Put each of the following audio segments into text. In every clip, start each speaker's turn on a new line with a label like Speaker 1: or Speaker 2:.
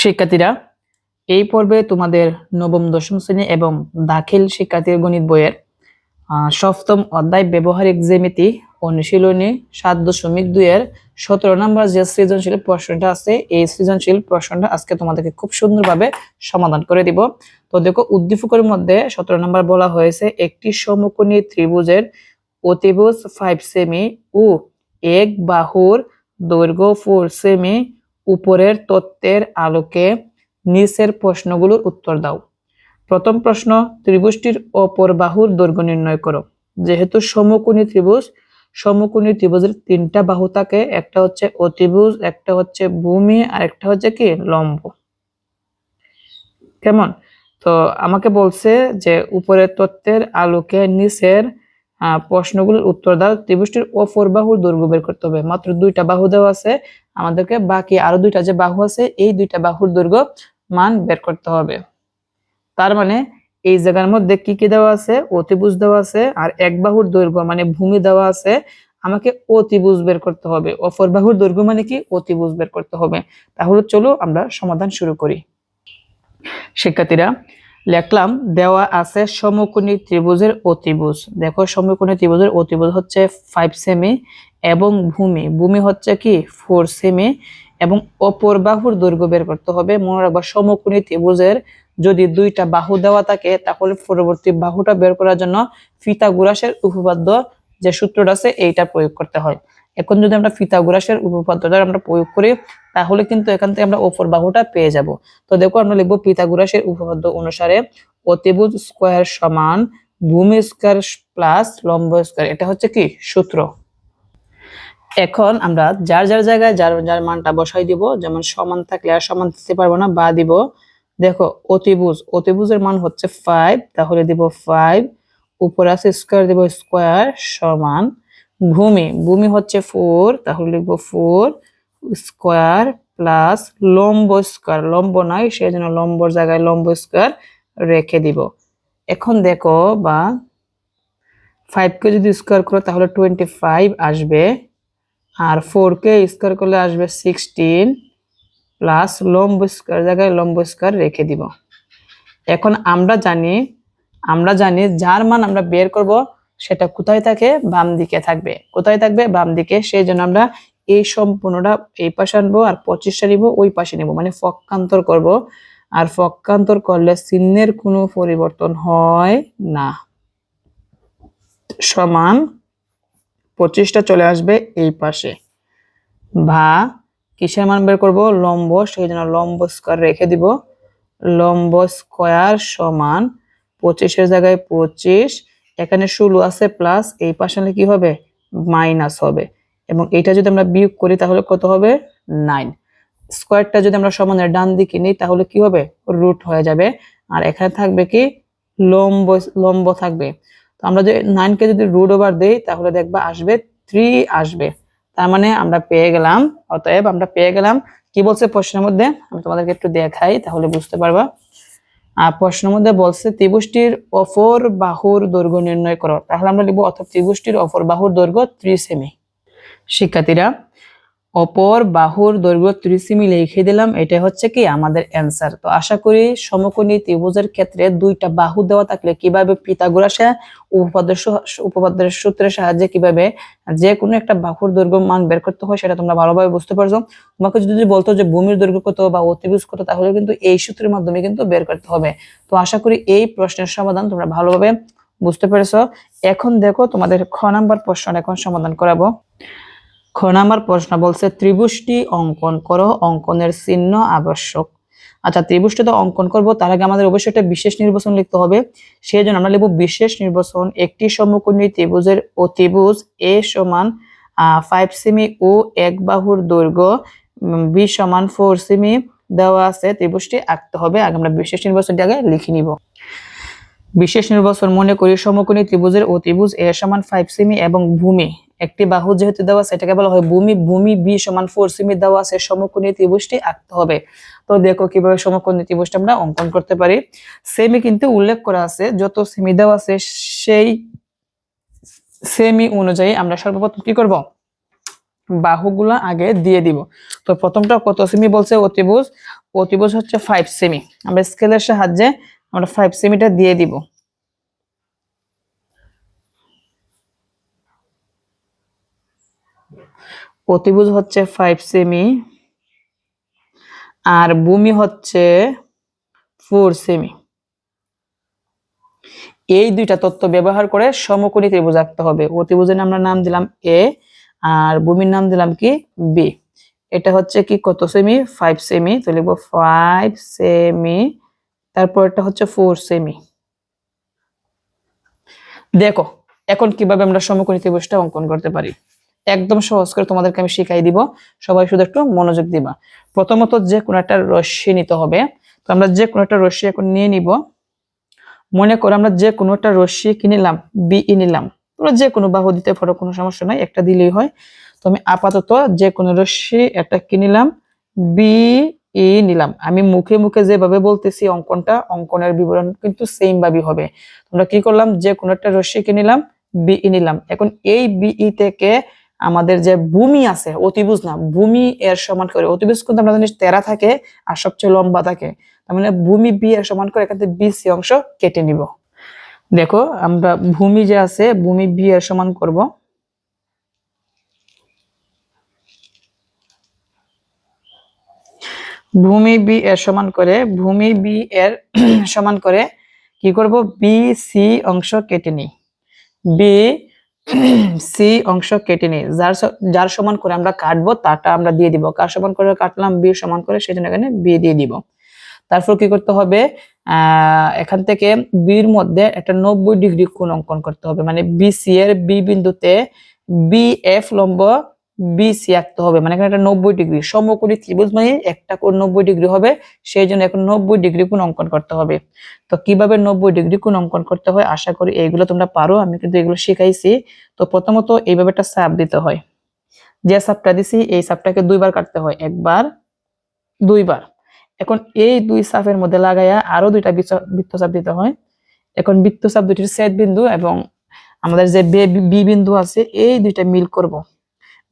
Speaker 1: শিক্ষার্থীরা, এই পর্বে তোমাদের নবম, দশম শ্রেণি এবং দাখিল শিক্ষার্থীর গণিত বইয়ের সপ্তম অধ্যায় ব্যবহারিক জ্যামিতি অনুশীলনী সাত দশমিক দুই এর সতেরো নম্বর যে সৃজনশীল প্রশ্নটা আছে, এই সৃজনশীল প্রশ্নটা আজকে তোমাদেরকে খুব সুন্দরভাবে সমাধান করে দিব। তো দেখো, উদ্দীপকের মধ্যে সতেরো নম্বর বলা হয়েছে, একটি সমকোণী ত্রিভুজের অতিভুজ ফাইভ সেমি ও এক বাহুর দৈর্ঘ্য ফোর সেমি উপরের তত্ত্বের আলোকে নিচের প্রশ্নগুলোর উত্তর দাও। প্রথম প্রশ্ন, ত্রিভুজটির অপর বাহুর দৈর্ঘ্য নির্ণয় করো। যেহেতু সমকোণী ত্রিভুজ, সমকোণী ত্রিভুজের তিনটা বাহু থাকে, একটা হচ্ছে অতিভুজ, একটা হচ্ছে ভূমি, আর একটা হচ্ছে কি? লম্ব। কেমন? তো আমাকে বলছে যে উপরের তত্ত্বের আলোকে নিচের প্রশ্নগুলোর উত্তর দাও। ত্রিভুজটির অপর বাহুর দৈর্ঘ্য বের করতে হবে। মাত্র দুইটা বাহু দেওয়া আছে। আমাদেরকে বাকি আরও দুইটা যে বাহু আছে, এই দুইটা বাহুর দৈর্ঘ্য মান বের করতে হবে। তার মানে এই জায়গার মধ্যে কি কি দেওয়া আছে? অতিভুজ দেওয়া আছে। আর এক বাহুর দৈর্ঘ্য মানে ভূমি দেওয়া আছে। আমাকে অতিভুজ বের করতে হবে। অপর বাহুর দৈর্ঘ্য মানে কি? অতিভুজ বের করতে হবে। তাহলে চলো আমরা সমাধান শুরু করি। শিক্ষার্থীরা লিখলাম, দেওয়া আছে সমকোণী ত্রিভুজের অতিভুজ। দেখো, সমকোণী ত্রিভুজের অতিভুজ হচ্ছে ফাইভ সেমি এবং ভূমি। ভূমি হচ্ছে কি? ফোর সেমি এবং অপর বাহুর দৈর্ঘ্য বের করতে হবে। মনে রাখবা, সমকোণী ত্রিভুজের যদি দুইটা বাহু দেওয়া থাকে, তাহলে পরবর্তী বাহুটা বের করার জন্য ফিতাগোরাসের উপপাদ্য যে সূত্রটা আছে, এইটা প্রয়োগ করতে হয়। এখন যদি আমরা ফিতাগোরাসের উপপাদ্যটা আমরা প্রয়োগ করি, তাহলে কিন্তু এখান থেকে আমরা অপর বাহুটা পেয়ে যাব। তো দেখো আমরা লিখব পিথাগোরাসের উপপাদ্য অনুসারে অতিভুজ স্কোয়ার সমান ভূমি স্কোয়ার প্লাস লম্ব স্কোয়ার। এটা হচ্ছে কি? সূত্র। এখন আমরা যার যার জায়গায় যার যার মানটা বসাই দিব, যেমন সমান থাকলে আর সমান দিতে পারব না, বা দিব, দেখো অতিভুজ, অতিভুজের মান হচ্ছে ফাইভ তাহলে দিব ফাইভ উপরে আছে স্কোয়ার দিব স্কোয়ার সমান ভূমি ভূমি হচ্ছে ফোর তাহলে লিখব ফোর স্কোয়ার প্লাস লম্ব স্কোয়ার লম্ব নাই সেই জন্য লম্বর জায়গায় লম্ব স্কোয়ার রেখে দিব। এখন দেখো বা ফাইভকে যদি স্কোয়ার করো, তাহলে টোয়েন্টি ফাইভ আসবে। আর ফোরকে স্কোয়ার করলে আসবে সিক্সটিন প্লাস লম্ব স্কোয়ার জায়গায় লম্ব স্কোয়ার রেখে দিব। এখন আমরা জানি আমরা জানি যার মান আমরা বের করব সেটা কোথায় থাকে? বাম দিকে থাকবে। কোথায় থাকবে? বাম দিকে। সেই জন্য আমরা এই সম্পূর্ণটা এই পাশে আনব আর পঁচিশটা নিব, ওই পাশে নিব। মানে ফক্কান্তর করব। আর ফক্কান্তর করলে চিহ্নের কোনো পরিবর্তন হয় না। সমান পঁচিশটা চলে আসবে এই পাশে। বা কিসের মান বের করব? লম্ব। সেই জন্য লম্ব স্কোয়ার রেখে দিব। লম্ব স্কোয়ার সমান পঁচিশের জায়গায় পঁচিশ। এখানে ষোলো আছে প্লাস এই পাশে কি হবে? মাইনাস হবে। এবং এটা যদি আমরা বিয়োগ করি তাহলে কত হবে? নাইন স্কোয়ারটা যদি আমরা সমানের ডান দিকে নিই তাহলে কি হবে? রুট হয়ে যাবে। আর এখানে থাকবে কি? লম্ব লম্ব থাকবে। তো আমরা যদি নাইনকে যদি রুট ওভার দিই তাহলে দেখবা আসবে থ্রি আসবে। তার মানে আমরা পেয়ে গেলাম। অতএব আমরা পেয়ে গেলাম। কি বলছে প্রশ্নের মধ্যে? আমি তোমাদেরকে একটু দেখাই তাহলে বুঝতে পারবা। প্রশ্নের মধ্যে বলছে, ত্রিভুজটির অপর বাহুর দৈর্ঘ্য নির্ণয় করো। তাহলে আমরা লিখব, অর্থাৎ ত্রিভুজটির অপর বাহুর দৈর্ঘ্য ত্রিশ সেমি। শিক্ষার্থীরা অপর বাহুর দৈর্ঘ্য ত্রিশ সেমি লিখে দিলাম এটা হচ্ছে কি আমাদের অ্যান্সার তো আশা করি সমকোণী ত্রিভুজের ক্ষেত্রে দুইটা বাহু দেওয়া থাকলে কীভাবে পিতাগোরাসে সহ- উপপাদ্যের সূত্রের সাহায্যে কীভাবে যে কোনো একটা বাহুর দৈর্ঘ্য মান বের করতে হয় সেটা তোমরা ভালোভাবে বুঝতে পারছ। তোমাকে যদি বলতো যে ভূমির দৈর্ঘ্য কত বা অতিভুজ কত, তাহলে কিন্তু এই সূত্রের মাধ্যমে কিন্তু বের করতে হবে। তো আশা করি এই প্রশ্নের সমাধান তোমরা ভালোভাবে বুঝতে পেরেছ। এখন দেখো তোমাদের খ নাম্বার প্রশ্নটা এখন সমাধান করাবো। খ নাম্বার প্রশ্ন বলছে, ত্রিভুজটি অঙ্কন করো, অঙ্কনের চিহ্ন আবশ্যক। আচ্ছা ত্রিভুজটা তো অঙ্কন করব, তার আগে আমাদের অবশ্যই একটা বিশেষ নির্বাচন লিখতে হবে। সেই জন্য আমরা লিখব বিশেষ নির্বাচন, একটি সমকোণী ত্রিভুজের অতিভুজ এ সমান ফাইভ সেমি ও এক বাহুর দৈর্ঘ্য বি সমান ফোর সেমি দেওয়া আছে, ত্রিভুজটি আঁকতে হবে। আগে আমরা বিশেষ নির্বাচনটি আগে লিখে নিব। বিশেষ নির্বাচন মনে করি সমকোণী ত্রিভুজের অতিভুজ এ সমান ফাইভ সেমি এবং ভূমি। একটি বাহু যেহেতু দেওয়া আছে, এটাকে বলা হয় ভূমি। ভূমি বি সমান ফোর সেমি দেওয়া আছে, সমকোণী ত্রিভুজটি আঁকতে হবে। তো দেখো কীভাবে সমকোণী ত্রিভুজটা আমরা অঙ্কন করতে পারি। সেমি কিন্তু উল্লেখ করা আছে, যত সেমি দেওয়া আছে, সেই সেমি অনুযায়ী আমরা সর্বপ্রথম কি করব? বাহুগুলো আগে দিয়ে দিব। তো প্রথমটা কত সেমি বলছে? অতিভুজ অতিভুজ হচ্ছে ফাইভ সেমি আমরা স্কেলের সাহায্যে আমরা ফাইভ সেমিটা দিয়ে দিব। অতিভুজ হচ্ছে ফাইভ সেমি আর ভূমি হচ্ছে ফোর সেমি এই দুইটা তত্ত্ব ব্যবহার করে সমকোণী ত্রিভুজ আঁকতে হবে। অতিভুজের আমরা নাম দিলাম এ আর ভূমির নাম দিলাম কি বি এটা হচ্ছে কি কত সেমি ফাইভ সেমি তো লিখব ফাইভ সেমি তারপর এটা হচ্ছে ফোর সেমি দেখো, এখন কীভাবে আমরা সমকোণী ত্রিভুজটা অঙ্কন করতে পারি? একদম সহজ করে তোমাদেরকে আমি শিখাই দিব। সবাই শুধু একটু মনোযোগ দিবা। প্রথমত যে কোনো একটা রশ্মি নিতে হবে। তো আমরা যে কোনো একটা রশ্মি এখন নিয়ে নিব। মনে করো আমরা যে কোনো একটা রশ্মি কিনিলাম বিই নিলাম। তোমরা যে কোনো বাহু দিতে পারো, কোনো সমস্যা নাই, একটা দিলেই হয়। তো আমি আপাতত যে কোনো রশ্মি একটা কিনিলাম বি নিলাম। আমি মুখে মুখে যেভাবে বলতেছি, অঙ্কনটা, অঙ্কনের বিবরণ কিন্তু সেম ভাবে হবে। তোমরা কি করলাম? যে কোনো একটা রশ্মি কিনিলাম বিই নিলাম। এখন এই বিই থেকে আমাদের যে ভূমি আছে, অতিভুজ না, ভূমি এর সমান করে, অতিভুজ কিন্তু আমরা জানি তেরা থাকে আর সবচেয়ে লম্বা থাকে। তার মানে ভূমি বি এর সমান করে এখান থেকে বি সি অংশ কেটে নিব। দেখো, আমরা ভূমি যে আছে, ভূমি বি এর সমান করব। ভূমি বি এর সমান করে, ভূমি বি এর সমান করে কি করব? বি সি অংশ কেটে নিই। বি সি অংশ কেটে নিই। যার যার সমান করে আমরা কাটবো, তারটা আমরা দিয়ে দিব। কার সমান করে কাটলাম? বি সমান করে সেই জন্য এখানে বি দিয়ে দিব। তারপর কি করতে হবে? এখান থেকে বির মধ্যে একটা নব্বই ডিগ্রি কোণ অঙ্কন করতে হবে। মানে বি সি এর বি বিন্দুতে বি এফ লম্ব বি সি আঁকতে হবে। মানে এখানে একটা নব্বই ডিগ্রি। সমকোণী ত্রিভুজ মানে একটা কোণ নব্বই ডিগ্রি হবে সেই জন্য এখন নব্বই ডিগ্রি কোণ অঙ্কন করতে হবে। তো কীভাবে নব্বই ডিগ্রি কোণ অঙ্কন করতে হয়? আশা করি এইগুলো তোমরা পারো। আমি কিন্তু এগুলো শিখাইছি। তো প্রথমত এইভাবে একটা সাপ দিতে হয়। যে সাপটা দিছি, এই সাপটাকে দুইবার কাটতে হয়। একবার, দুইবার। এখন এই দুই সাপের মধ্যে লাগাইয়া আরও দুইটা বৃত্ত- বৃত্তচাপ দিতে হয়। এখন বৃত্তচাপ দুইটির সেট বিন্দু এবং আমাদের যে বি বিন্দু আছে, এই দুইটা মিল করব।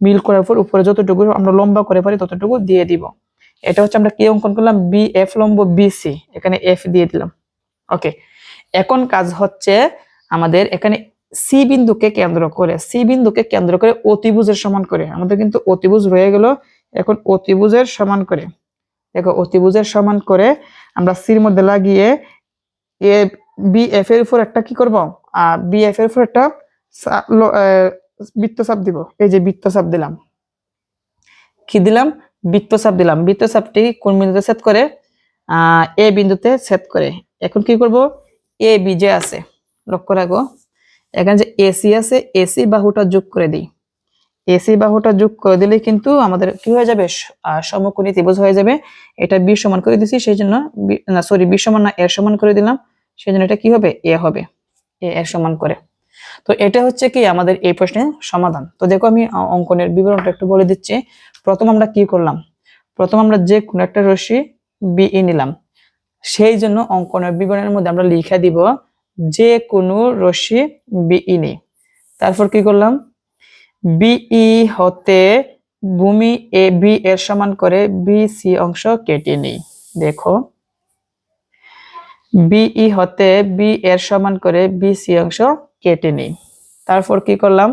Speaker 1: মিল করার পর উপরে যতটুকু আমরা লম্বা করে পারি ততটুকু দিয়ে দিব। এটা হচ্ছে আমরা কি অঙ্কন করলাম? বি এফ লম্ব বি সি এখানে এফ দিয়ে দিলাম। ওকে এখন কাজ হচ্ছে আমাদের এখানে সি বিন্দুকে কেন্দ্র করে সি বিন্দুকে কেন্দ্র করে অতিভুজের সমান করে। আমাদের কিন্তু অতিভুজ রয়ে গেল এখন অতিভুজের সমান করে। দেখো, অতিভুজের সমান করে আমরা সির মধ্যে লাগিয়ে এ বি এফ এর উপর একটা কি করব? আর বি এফ এর উপর একটা বৃত্তচাপ দিব। এই যে বৃত্তচাপ দিলাম। কি দিলাম? বৃত্তচাপ দিলাম। বৃত্তচাপটি কোন বিন্দুতে সেট করে? এ বিন্দুতে সেট করে। এখন কি করব? এ, বি যে আছে। লক্ষ্য রাখো। এখানে যে এসি আছে এসি বাহুটা যোগ করে দিই। এসি বাহুটা যোগ করে দিলে কিন্তু আমাদের কি হয়ে যাবে? সমকোণী ত্রিভুজ হয়ে যাবে। এটা বি সমান করে দিছি, সেই জন্য সরি বি সমান না এর সমান করে দিলাম। সেই জন্য এটা কি হবে? এ হবে। এ এর সমান করে। তো এটা হচ্ছে কি আমাদের এই প্রশ্নের সমাধান। তো দেখো আমি অঙ্কনের বিবরণটা একটু বলে দিচ্ছি। প্রথম আমরা কি করলাম? প্রথম আমরা যে কোনো একটা রশ্মি বিই নিলাম। সেই জন্য অঙ্কনের বিবরণের মধ্যে আমরা লিখে দিব যে কোনো রশ্মি বিই নি তারপর কি করলাম? বিই হতে ভূমি এ বি এর সমান করে বি সি অংশ কেটে নেই। দেখো। বিই হতে বি এর সমান করে বি সি অংশ কেটে নেই। তারপর কি করলাম?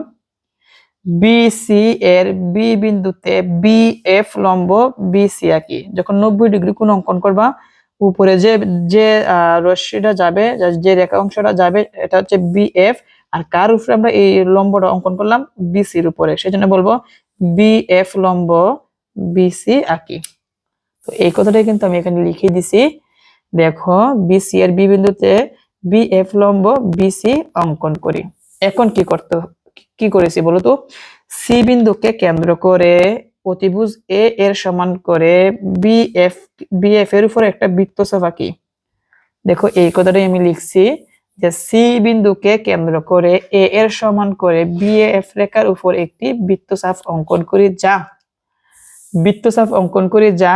Speaker 1: বি সি এর বি বিন্দুতে বি এফ লম্ব বি সি আঁকি যখন নব্বই ডিগ্রি কোণ অঙ্কন করবা, উপরে যে যে রশ্মিটা যাবে, যে রেখা অংশটা যাবে, এটা হচ্ছে বি এফ আর কার উপরে আমরা এই লম্বটা অঙ্কন করলাম? বিসির উপরে। সেই জন্য বলব বি এফ লম্ব বিসি আঁকি তো এই কথাটাই কিন্তু আমি এখানে লিখে দিছি। দেখো বিসি এর বি বিন্দুতে বি এফ লম্ব বিসি অঙ্কন করি। এখন কি করতে, কি করেছি বলো তো? সি বিন্দুকে কেন্দ্র করে অতিভুজ এ এর সমান করে বি এফ বি এফ এর উপর একটা বৃত্ত বৃত্তচাপ আঁকি দেখো, এই কথাটাই আমি লিখছি যে সি বিন্দুকে কেন্দ্র করে এ এর সমান করে বি এফ রেখার উপর একটি বৃত্তচাপ অঙ্কন করি যা। বৃত্তচাপ অঙ্কন করি যা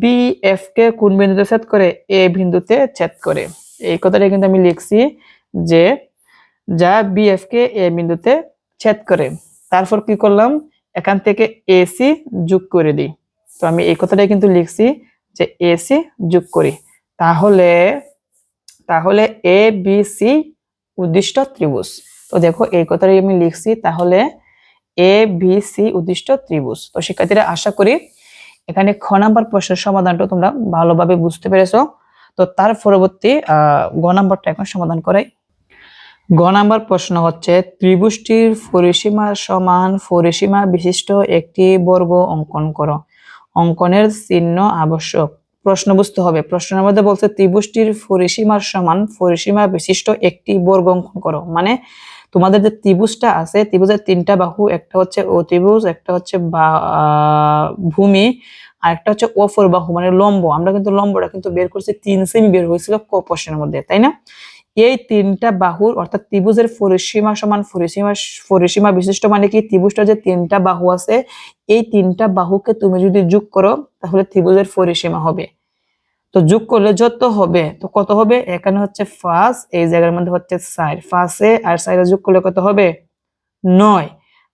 Speaker 1: বি এফ কে কোন বিন্দুতে ছেদ করে? এ বিন্দুতে ছেদ করে। এই কথাটা কিন্তু আমি লিখছি যে যা বি এফ কে এ বিন্দুতে ছেদ করে, তারপর কি করলাম? এখান থেকে এসি যোগ করে দিই। তো আমি এই কথাটাই কিন্তু লিখছি যে এসি যোগ করি। তাহলে তাহলে এ বি সি উদ্দিষ্ট ত্রিভুজ। তো দেখো, এই কথাটাই আমি লিখছি, তাহলে এ বি সি উদ্দিষ্ট ত্রিভুজ। তো শিক্ষার্থীরা, আশা করি এখানে খ নাম্বার প্রশ্নের সমাধানটা তোমরা ভালোভাবে বুঝতে পেরেছ। তো তার পরবর্তী গ নাম্বারটা এখন সমাধান করাই। গ নাম্বার প্রশ্ন হচ্ছে, ত্রিভুজটির পরিসীমা সমান পরিসীমা বিশিষ্ট একটি বর্গ অঙ্কন করো। অঙ্কনের চিহ্ন আবশ্যক। প্রশ্ন বুঝতে হবে। প্রশ্নের মধ্যে বলছে, ত্রিভুজটির পরিসীমার সমান পরিসীমা বিশিষ্ট একটি বর্গ অঙ্কন করো। মানে তোমাদের যে ত্রিভুজটা আছে, ত্রিভুজের তিনটা বাহু, একটা হচ্ছে অতিভুজ, একটা হচ্ছে ভূমি আর একটা হচ্ছে অফর বাহু মানে লম্ব। আমরা কিন্তু লম্বটা কিন্তু বের করছি তিন সেমি বের হয়েছিল ক মধ্যে, তাই না? এই তিনটা বাহুর, অর্থাৎ ত্রিভুজের পরিসীমা সমান পরিসীমা পরিসীমা বিশিষ্ট মানে কি? ত্রিভুজটা যে তিনটা বাহু আছে, এই তিনটা বাহুকে তুমি যদি যোগ করো, তাহলে ত্রিভুজের পরিসীমা হবে। তো যোগ করলে যত হবে, তো কত হবে? এখানে হচ্ছে ফাঁস এই জায়গার মধ্যে হচ্ছে সাইড ফাঁসে আর সাইডে যোগ করলে কত হবে? নয়।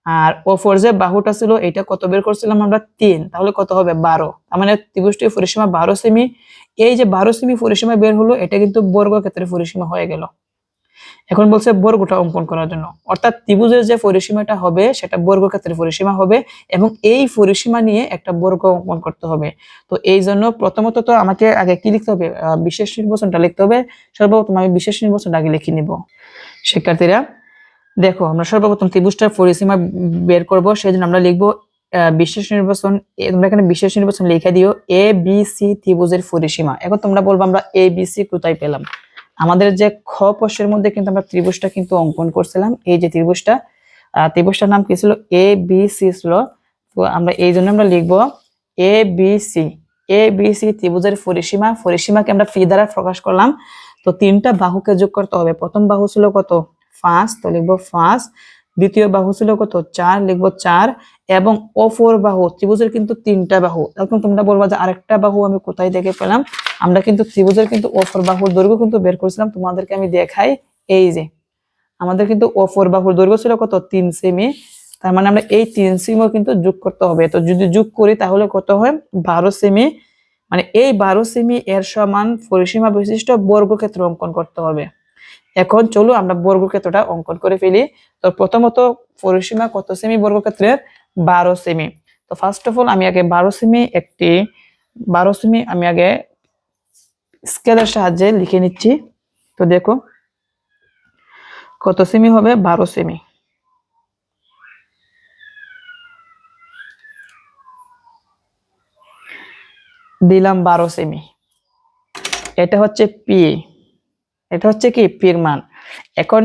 Speaker 1: আর ওপর যে বাহুটা ছিল, এটা কত বের করছিলাম আমরা? তিন। তাহলে কত হবে? বারো। তার মানে ত্রিভুজটির পরিসীমা বারো সেমি। এই যে বারো সেমি পরিসীমা বের হলো, এটা কিন্তু বর্গক্ষেত্রের পরিসীমা হয়ে গেল। এখন বলছে বর্গটা অঙ্কন করার জন্য। অর্থাৎ ত্রিভুজের যে পরিসীমাটা হবে, সেটা বর্গ বর্গক্ষেত্রের পরিসীমা হবে এবং এই পরিসীমা নিয়ে একটা বর্গ অঙ্কন করতে হবে। তো এই জন্য প্রথমত তো আমাকে আগে কি লিখতে হবে? বিশেষ নির্বাচনটা লিখতে হবে। সর্বপ্রথম আমি বিশেষ নির্বাচনটা আগে লিখে নিব। শিক্ষার্থীরা দেখো, আমরা সর্বপ্রথম ত্রিভুজটার পরিসীমা বের করব সেই জন্য আমরা লিখব বিশেষ নির্বাচন তোমরা এখানে বিশেষ নির্বাচন লিখে দিও এ বি সি ত্রিভুজের পরিসীমা। এখন তোমরা বলব আমরা এ বি সি কোথায় পেলাম। আমাদের যে খ প্রশ্নের মধ্যে কিন্তু আমরা ত্রিভুজটা কিন্তু অঙ্কন করছিলাম, এই যে ত্রিভুজটা ত্রিভুজটার নাম কি ছিল? এ বি সি ছিল। তো আমরা এই জন্য আমরা লিখব A B C A B C ত্রিভুজের পরিসীমা, পরিসীমাকে আমরা ফি দ্বারা প্রকাশ করলাম। তো তিনটা বাহুকে যোগ করতে হবে। প্রথম বাহু ছিল কত? পাঁচ তো লিখব পাঁচ দ্বিতীয় বাহু ছিল কত? চার, লিখব চার। এবং অপর বাহু, ত্রিভুজের কিন্তু তিনটা বাহু। এখন তোমরা বলবা যে আরেকটা বাহু আমি কোথায় দেখে পেলাম? আমরা কিন্তু ত্রিভুজের কিন্তু অপর বাহুর দৈর্ঘ্য কিন্তু বের করেছিলাম। তোমাদেরকে আমি দেখাই। এই যে, আমাদের কিন্তু অপর বাহুর দৈর্ঘ্য ছিল কত? তিন সেমি। তার মানে আমরা এই তিন সেমিও কিন্তু যোগ করতে হবে। তো যদি যোগ করি, তাহলে কত হয়? বারো সেমি। মানে এই বারো সেমি এর সমান পরিসীমা বিশিষ্ট বর্গক্ষেত্র অঙ্কন করতে হবে। এখন চলো আমরা বর্গক্ষেত্রটা অঙ্কন করে ফেলি। তো প্রথমত পরিসীমা কত সেমি বর্গক্ষেত্রের? বারো সেমি তো ফার্স্ট অফ অল আমি আগে বারো সেমি একটি, বারো সেমি আমি আগে স্কেলের সাহায্যে লিখে নিচ্ছি। তো দেখো, কত সেমি হবে? বারো সেমি দিলাম বারো সেমি এটা হচ্ছে পি এটা হচ্ছে কি, পির মান। এখন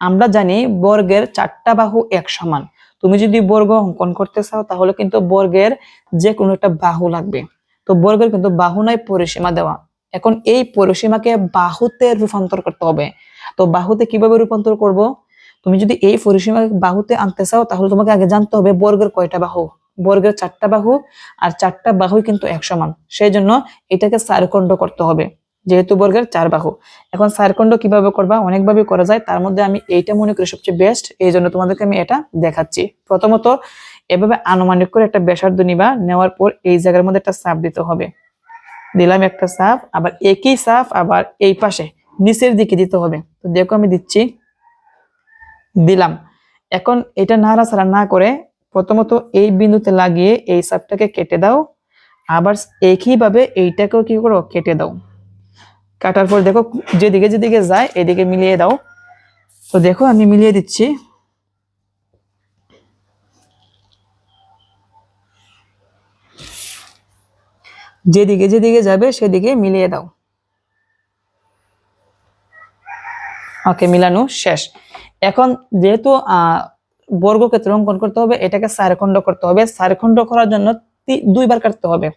Speaker 1: আমরা জানি বর্গের চারটা বাহু এক সমান। তুমি যদি বর্গ অঙ্কন করতে চাও, তাহলে কিন্তু বর্গের যে কোনো একটা বাহু লাগবে। তো বর্গের কিন্তু বাহু নাই, পরিসীমা দেওয়া। এখন এই পরিসীমাকে বাহুতে রূপান্তর করতে হবে। তো বাহুতে কীভাবে রূপান্তর করব? তুমি যদি এই পরিসীমাকে বাহুতে আনতে চাও, তাহলে তোমাকে আগে জানতে হবে বর্গের কয়টা বাহু। বর্গের চারটা বাহু আর চারটা বাহুই কিন্তু এক সমান। সেই জন্য এটাকে চারখণ্ড করতে হবে। যেহেতু বর্গের চার বাহু। এখন চারখণ্ড কীভাবে করবা? অনেকভাবে করা যায়। তার মধ্যে আমি এইটা মনে করি সবচেয়ে বেস্ট এই জন্য তোমাদেরকে আমি এটা দেখাচ্ছি। প্রথমত, এভাবে আনুমানিক করে একটা ব্যাসার্ধ নিবা। নেওয়ার পর এই জায়গার মধ্যে একটা চাপ দিতে হবে। দিলাম একটা চাপ আবার একই চাপ আবার এই পাশে, নিচের দিকে দিতে হবে। তো দেখো আমি দিচ্ছি। দিলাম। এখন এটা নাড়াচাড়া না করে প্রথমত এই বিন্দুতে লাগিয়ে এই চাপটাকে কেটে দাও। আবার একইভাবে এইটাকেও কি করো? কেটে দাও। কাটার পর দেখো যেদিকে যেদিকে যায়, এদিকে মিলিয়ে দাও। তো দেখো আমি মিলিয়ে দিচ্ছি। যেদিকে যেদিকে যাবে, সেদিকে মিলিয়ে দাও। ওকে, মিলানো শেষ। এখন যেহেতু বর্গক্ষেত্র অঙ্কন করতে হবে, এটাকে চারখণ্ড করতে হবে। চারখণ্ড করার জন্য দুইবার কাটতে হবে।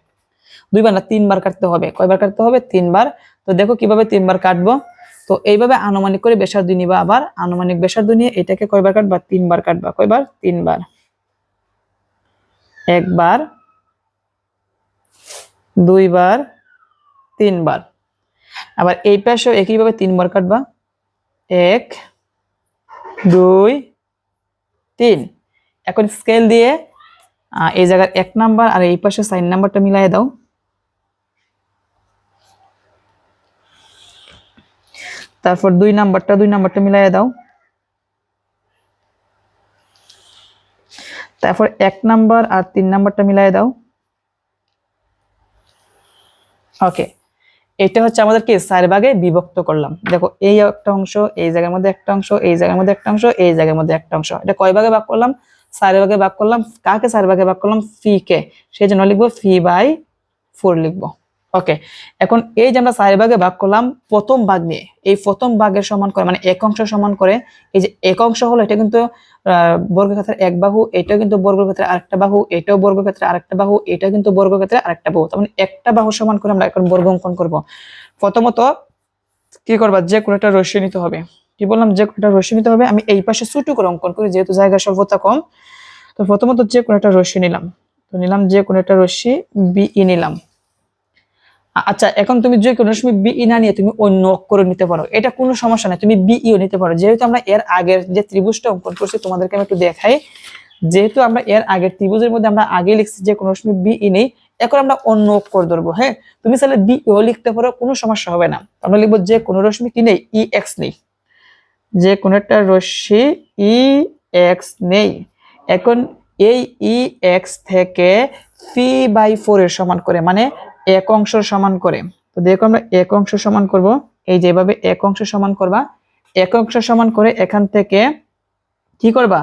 Speaker 1: দুইবার না, তিনবার কাটতে হবে। কয়বার কাটতে হবে? তিনবার। তো দেখো কীভাবে তিনবার কাটবো? তো এইভাবে আনুমানিক করে বেসার্ধ নিবা আবার। আনুমানিক বেসার্ধ নিয়ে এটাকে কয়বার কাটবা? তিনবার কাটবা। কয়বার? তিনবার। একবার, দুইবার, তিনবার। আবার এই পাশেও একইভাবে তিনবার কাটবা। এক, দুই, তিন। এখন স্কেল দিয়ে এই জায়গার এক নাম্বার আর এই পাশে সাইন নাম্বারটা মিলাই দাও। তারপর দুই নাম্বারটা দুই নাম্বারটা মিলাই দাও। তারপর এক নাম্বার আর তিন নাম্বারটা মিলাই দাও। ওকে, এটা হচ্ছে আমাদের কি চার ভাগে বিভক্ত করলাম। দেখো, এই একটা অংশ, এই জায়গার মধ্যে একটা অংশ, এই জায়গার মধ্যে একটা অংশ, এই জায়গার মধ্যে একটা অংশ। এটা কয় ভাগে ভাগ করলাম? চার ভাগে ভাগ করলাম। কাকে চার ভাগে ভাগ করলাম? ফি কে। সেই জন্য লিখব ফি বাই ফোর লিখব। ওকে এখন এই যে আমরা চার ভাগে ভাগ করলাম, প্রথম ভাগ নিয়ে, এই প্রথম ভাগের সমান করে মানে এক অংশ সমান করে, এই যে এক অংশ হলো এটা কিন্তু বর্গক্ষেত্রের এক বাহু, এটাও কিন্তু বর্গক্ষেত্রে আরেকটা বাহু, এটাও বর্গক্ষেত্রে আরেকটা বাহু এটা কিন্তু বর্গক্ষেত্রে আরেকটা বাহু। তার মানে একটা বাহু সমান করে আমরা এখন বর্গ অঙ্কন করব। প্রথমত, কি করবা? যে কোনো একটা রশ্মি নিতে হবে। কি বললাম? যে কোনো একটা রশ্মি নিতে হবে। আমি এই পাশে ছোট করে অঙ্কন করি, যেহেতু জায়গা স্বল্পতা কম। তো প্রথমত যে কোনো একটা রশ্মি নিলাম। তো নিলাম যে কোনো একটা রশ্মি বিই নিলাম। আ- আচ্ছা এখন তুমি যে কোনো সময় বিই না নিয়ে তুমি অন্য অক্ষর নিতে পারো। এটা কোনো সমস্যা নাই, তুমি বিইও নিতে পারো। যেহেতু আমরা এর আগের যে ত্রিভুজটা অঙ্কন করছি, তোমাদেরকে আমি একটু দেখাই। যেহেতু আমরা এর আগের ত্রিভুজের মধ্যে আমরা আগে লিখছি যে কোনো সময় বিই নেই, এখন আমরা অন্য অক্ষর ধরবো হ্যাঁ? তুমি চাইলে বিইও লিখতে পারো, কোনো সমস্যা হবে না। আমরা লিখব যে কোনো রশ্মি কি নেই? ই এক্স নেই। যে কোনো একটা রশ্মি ই এক্স নেই। এখন এই ই এক্স থেকে ফি বাই ফোর এর সমান করে মানে এক অংশ সমান করে। তো দেখো আমরা এক অংশ সমান করব। এই যেভাবে এক অংশ সমান করবা। এক অংশ সমান করে এখান থেকে কি করবা?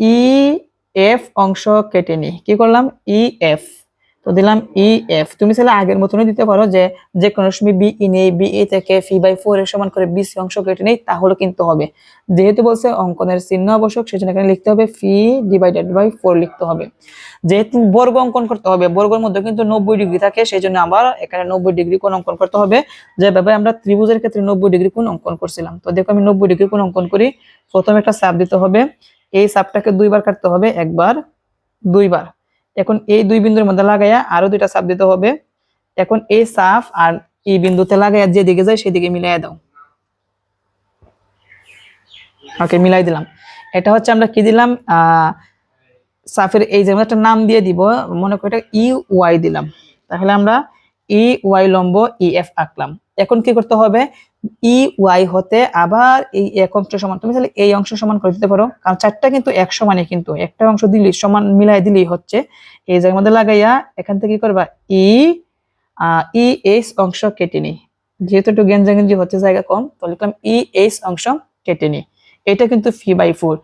Speaker 1: ই এফ অংশ কেটে নি। কি করলাম? ই এফ তো দিলাম ই এফ তুমি চাইলে আগের মতনই দিতে পারো যে যে কোনো সময় বি ই নেই বি এ থেকে ফি বাই ফোর এর সমান করে বি সি অংশ কেটে নেই, তাহলে কিন্তু হবে। যেহেতু বলছে অঙ্কনের চিহ্ন আবশ্যক, সেজন্য এখানে লিখতে হবে ফি ডিভাইডেড বাই ফোর লিখতে হবে। যেহেতু বর্গ অঙ্কন করতে হবে, বর্গের মধ্যে কিন্তু নব্বই ডিগ্রি থাকে সেই জন্য আবার এখানে নব্বই ডিগ্রি কোন অঙ্কন করতে হবে। যেভাবে আমরা ত্রিভুজের ক্ষেত্রে নব্বই ডিগ্রি কোন অঙ্কন করছিলাম, তো দেখো আমি নব্বই ডিগ্রি কোন অঙ্কন করি। প্রথমে একটা চাপ দিতে হবে। এই চাপটাকে দুইবার কাটতে হবে, একবার, দুইবার। এখন এই দুই বিন্দুর মধ্যে লাগাইয়া আরও দুইটা চাপ দিতে হবে। এখন এই চাপ আর এই বিন্দুতে লাগাইয়া যেদিকে যায় সেদিকে মিলাইয়া দাও। ওকে, মিলাই দিলাম। এটা হচ্ছে আমরা কি দিলাম? সাফের এই যে একটা নাম দিয়ে দিব, মনে করি এটা ই ওয়াই দিলাম। তাহলে আমরা ই ওয়াই লম্ব ই এফ আঁকলাম। এখন কি করতে হবে? ই, ওয়াই হতে আবার এই এক অংশ সমান, তুমি তাহলে এই অংশ সমান করে দিতে পারো। কারণ চারটা কিন্তু এক সমানই কিন্তু, একটা অংশ দিলেই, সমান মিলাই দিলেই হচ্ছে। এই জায়গার মধ্যে লাগাইয়া এখান থেকে কি করবা? ই ই এইচ অংশ কেটে নি। যেহেতু একটু গেঞ্জাগেঞ্জি হচ্ছে, জায়গা কম তো লিখলাম ই এইচ অংশ কেটে নি। এটা কিন্তু ফি বাই ফোর।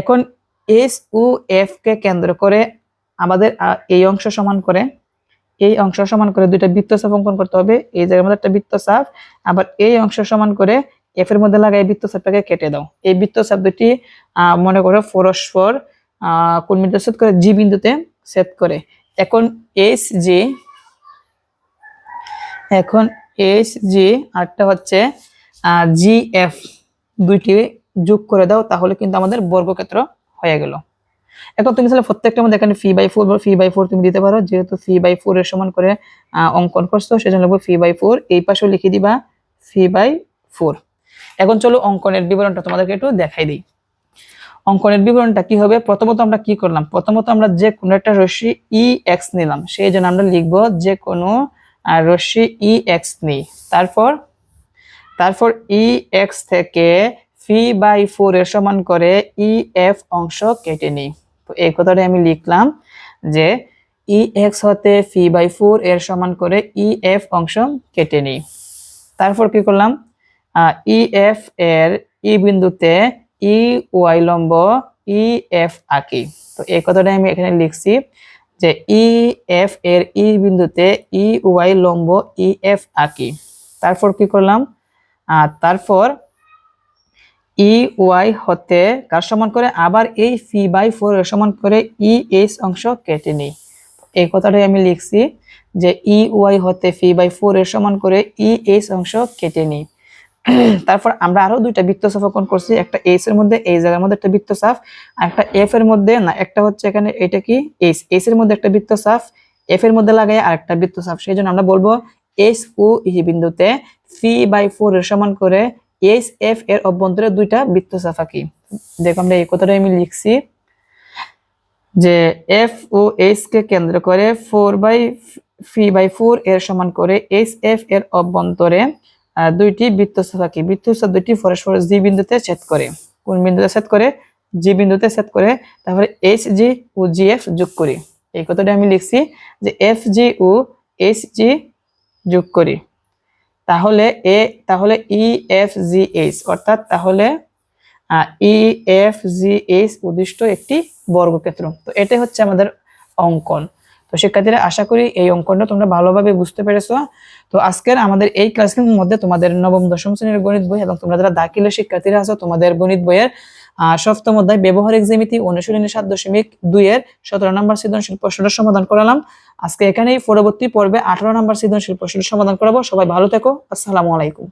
Speaker 1: এখন এস ও এফ কে কেন্দ্র করে আমাদের এই অংশ সমান করে এই অংশ সমান করে দুইটা বৃত্ত চাপ অঙ্কন করতে হবে। এই জায়গার মধ্যে একটা বৃত্ত চাপ আবার এই অংশ সমান করে এফ এর মধ্যে লাগাই বৃত্ত চাপটাকে কেটে দাও। এই বৃত্ত চাপ দুটি মনে করো পরস্পর কোন বিন্দু সেট করে জি বিন্দুতে সেট করে। এখন এইচ জি এখন এইচ জি আরটা হচ্ছে জি এফ দুইটি যোগ করে দাও, তাহলে কিন্তু আমাদের বর্গক্ষেত্র হয়ে গেল। এখন তুমি তাহলে প্রত্যেকটার মধ্যে এখানে ফি বাই ফোর বা ফি বাই ফোর তুমি দিতে পারো, যেহেতু ফি বাই ফোর এর সমান করে অঙ্কন করছ, সেজন্য লিখব ফি বাই ফোর এই পাশেও লিখে দিবা ফি বাই ফোর এখন চলো অঙ্কনের বিবরণটা তোমাদেরকে একটু দেখাই দিই। অঙ্কনের বিবরণটা কি হবে? প্রথমত আমরা কি করলাম? প্রথমত আমরা যে কোনো একটা রশ্মি ই এক্স নিলাম, সেই জন্য আমরা লিখব যে কোনো রশ্মি ই এক্স নিই। তারপর তারপর ই এক্স থেকে ফি বাই ফোর এর সমান করে ই এফ অংশ কেটে নিই। তো এই কথাটা আমি লিখলাম যে ই এক্স হতে ফি বাই ফোর এর সমান করে ই এফ অংশ কেটে নিই। তারপর কি করলাম? ই এফ এর ই বিন্দুতে ই ওয়াই লম্ব ই এফ আঁকি। তো এই কথাটা আমি এখানে লিখছি যে ই এফ এর ই বিন্দুতে ই ওয়াই লম্ব ই এফ আঁকি। তারপর কি করলাম? তারপর ই ওয়াই হতে কার সমান করে? আবার এই ফি বাই ফোর সমান করে ই এইচ অংশ কেটে নিই। এই কথাটাই আমি লিখছি যে ই ওয়াই হতে ফি বাই ফোর এর সমান করে ই এইচ অংশ কেটে নিই। তারপর আমরা আরও দুইটা বৃত্তচাপ অঙ্কন করছি। একটা এইচ এর মধ্যে এই জায়গার মধ্যে একটা বৃত্তচাপ আর একটা এফ এর মধ্যে না, একটা হচ্ছে এখানে এটা কি? এইচ এইচ এর মধ্যে একটা বৃত্ত বৃত্তচাপ এফ এর মধ্যে লাগাই আর একটা বৃত্ত বৃত্তচাপ সেই জন্য আমরা বলব এইচ ও ই বিন্দুতে ফি বাই ফোর এর সমান করে এইচ এফ এর অভ্যন্তরে দুইটা বৃত্তচাপ আঁকি দেখো আমরা এই কথাটা আমি লিখছি যে এফ ও এইচ কে কেন্দ্র করে four by pi by four এর সমান করে এইচ এফ এর অভ্যন্তরে দুইটি বৃত্তস্থ থাকে বৃত্তস্থ দুইটি পরস্পর জি বিন্দুতে ছেদ করে। কোন বিন্দুতে ছেদ করে? জি বিন্দুতে ছেদ করে। তারপরে এইচ জি ও জি এফ যোগ করি। এই কথাটা আমি লিখছি যে এফ জি ও এইচ জি যোগ করি। তাহলে এ, তাহলে ই এফ জি এইচ অর্থাৎ তাহলে ই এফ জি এইচ উদ্দিষ্ট একটি বর্গক্ষেত্র। তো এটাই হচ্ছে আমাদের অঙ্কন। তো শিক্ষার্থীরা, আশা করি এই অঙ্কনটা তোমরা ভালোভাবে বুঝতে পেরেছ। তো আজকের আমাদের এই ক্লাসের মধ্যে তোমাদের নবম, দশম শ্রেণির গণিত বই এবং তোমরা যারা দাখিলের শিক্ষার্থীরা আছো, তোমাদের গণিত বইয়ের সপ্তম অধ্যায় ব্যবহারিক জ্যামিতি অনুশীলনী সাত দশমিক দুই এর সতেরো নম্বর সৃজনশীল প্রশ্নটা সমাধান করালাম। আজকে এখানেই পরবর্তী পর্বে আঠারো নম্বর সৃজনশীল প্রশ্নটা সমাধান করাবো। সবাই ভালো থেকো। আসসালামু আলাইকুম।